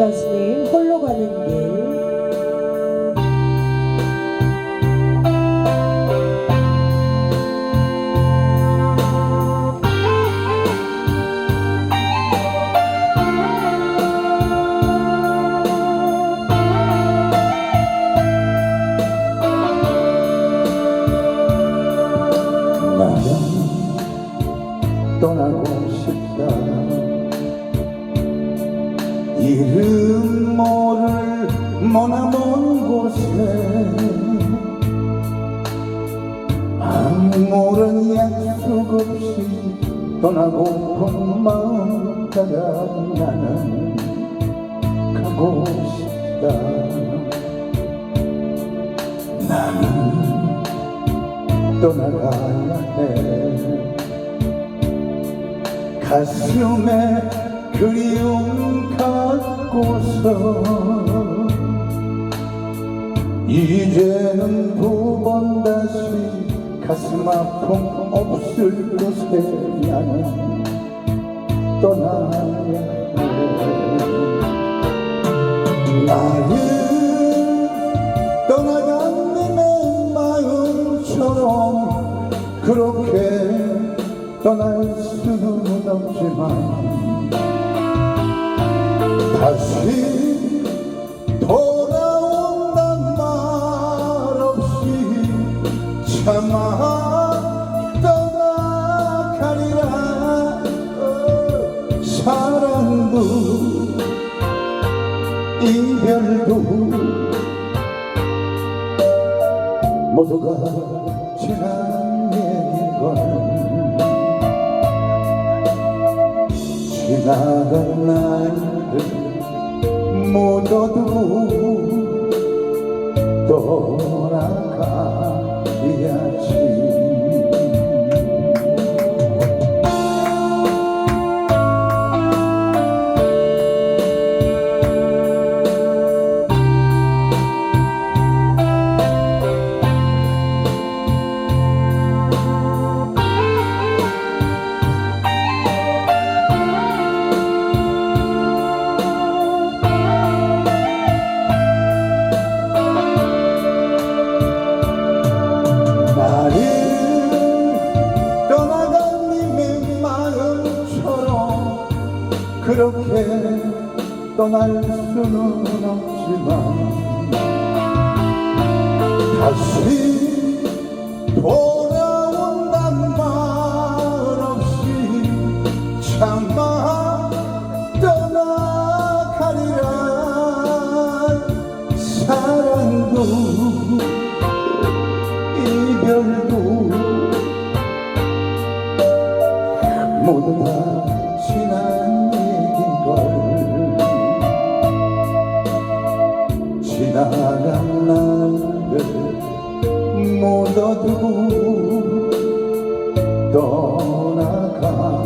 가수님 홀로 가는 길. 떠나고 싶다 이름 모를 머나 먼 곳에 아무런 약속 없이 떠나고픈 마음 따라 나는 가고 싶다. 나는 떠나가야 해. 가슴에 그리움 갖고서 이제는 두 번 다시 가슴 아픔 없을 곳에 나는 떠나야 해. 나를 떠나간 내 마음처럼 그렇게 떠날 수는 없지만 다시 돌아온단 말 없이 참아 떠나가리라. 어, 사랑도 이별도 모두가 지난 얘기걸 지나간 날 들 모두 떠나가 그렇게 떠날 수는 없지만 다시 돌아온단 말 없이 참아 떠나가리라. 사랑도 이별도 모두 다 지나간 날들 모두 두고 떠나가